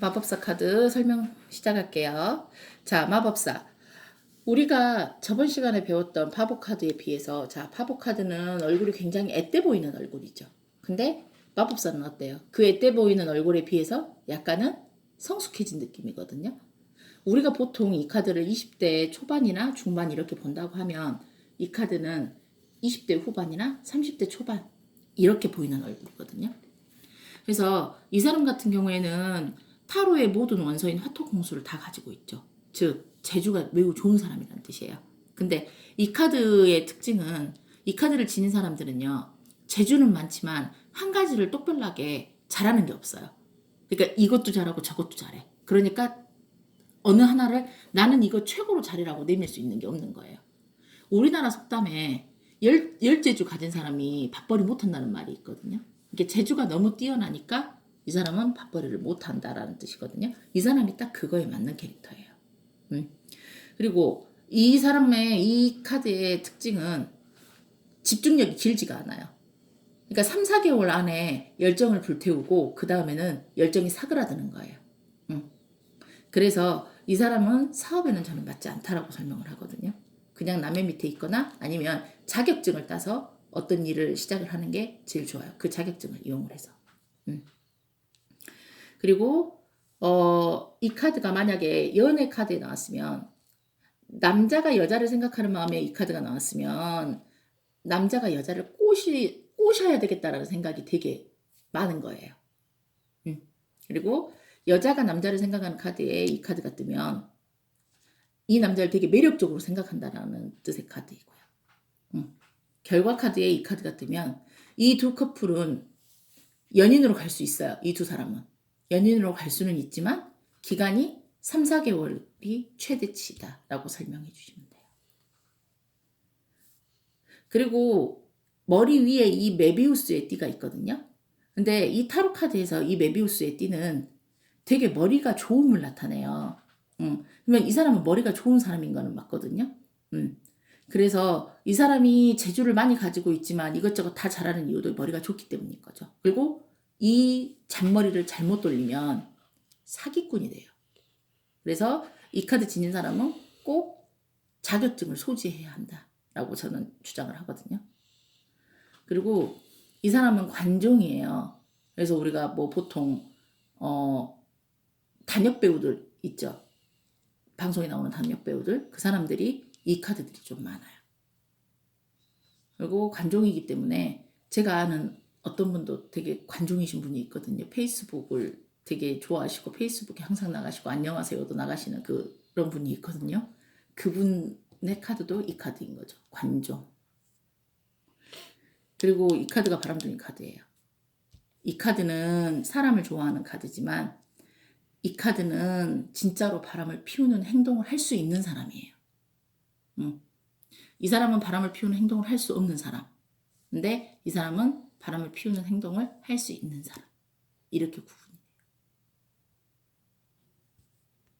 마법사 카드 설명 시작할게요. 자, 마법사. 우리가 저번 시간에 배웠던 파보 카드에 비해서 자, 파보 카드는 얼굴이 굉장히 앳돼 보이는 얼굴이죠. 근데 마법사는 어때요? 그 앳돼 보이는 얼굴에 비해서 약간은 성숙해진 느낌이거든요. 우리가 보통 이 카드를 20대 초반이나 중반 이렇게 본다고 하면 이 카드는 20대 후반이나 30대 초반 이렇게 보이는 얼굴이거든요. 그래서 이 사람 같은 경우에는 타로의 모든 원서인 화토 공수를 다 가지고 있죠. 즉 재주가 매우 좋은 사람이라는 뜻이에요. 근데 이 카드의 특징은 이 카드를 지닌 사람들은요. 재주는 많지만 한 가지를 똑별나게 잘하는 게 없어요. 그러니까 이것도 잘하고 저것도 잘해. 그러니까 어느 하나를 나는 이거 최고로 잘해라고 내밀 수 있는 게 없는 거예요. 우리나라 속담에 열, 열 재주 가진 사람이 밥벌이 못한다는 말이 있거든요. 이게 재주가 너무 뛰어나니까 이 사람은 밥벌이를 못한다라는 뜻이거든요. 이 사람이 딱 그거에 맞는 캐릭터예요. 음. 그리고 이 사람의 이 카드의 특징은 집중력이 길지가 않아요. 그러니까 3, 4개월 안에 열정을 불태우고 그 다음에는 열정이 사그라드는 거예요. 음. 그래서 이 사람은 사업에는 저는 맞지 않다라고 설명을 하거든요. 그냥 남의 밑에 있거나 아니면 자격증을 따서 어떤 일을 시작을 하는 게 제일 좋아요. 그 자격증을 이용을 해서. 음. 그리고 어, 이 카드가 만약에 연애 카드에 나왔으면 남자가 여자를 생각하는 마음에 이 카드가 나왔으면 남자가 여자를 꼬시 꼬셔야 되겠다라는 생각이 되게 많은 거예요. 음. 그리고 여자가 남자를 생각하는 카드에 이 카드가 뜨면 이 남자를 되게 매력적으로 생각한다라는 뜻의 카드이고요. 음. 결과 카드에 이 카드가 뜨면 이 두 커플은 연인으로 갈 수 있어요. 이 두 사람은. 연인으로 갈 수는 있지만 기간이 3, 4개월이 최대치다 라고 설명해 주시면 돼요. 그리고 머리 위에 이 메비우스의 띠가 있거든요. 근데 이 타로 카드에서 이 메비우스의 띠는 되게 머리가 좋음을 나타내요. 음, 그러면 이 사람은 머리가 좋은 사람인 거는 맞거든요. 음. 그래서 이 사람이 재주를 많이 가지고 있지만 이것저것 다 잘하는 이유도 머리가 좋기 때문인 거죠. 그리고 이 잔머리를 잘못 돌리면 사기꾼이 돼요. 그래서 이 카드 지닌 사람은 꼭 자격증을 소지해야 한다라고 저는 주장을 하거든요. 그리고 이 사람은 관종이에요. 그래서 우리가 뭐 보통 어 단역 배우들 있죠. 방송에 나오는 단역 배우들 그 사람들이 이 카드들이 좀 많아요. 그리고 관종이기 때문에 제가 아는 어떤 분도 되게 관종이신 분이 있거든요. 페이스북을 되게 좋아하시고 페이스북에 항상 나가시고 안녕하세요도 나가시는 그, 그런 분이 있거든요. 그분의 카드도 이 카드인 거죠. 관종. 그리고 이 카드가 바람둥이 카드예요. 이 카드는 사람을 좋아하는 카드지만 이 카드는 진짜로 바람을 피우는 행동을 할 수 있는 사람이에요. 음. 이 사람은 바람을 피우는 행동을 할 수 없는 사람. 근데 이 사람은 바람을 피우는 행동을 할 수 있는 사람. 이렇게 구분.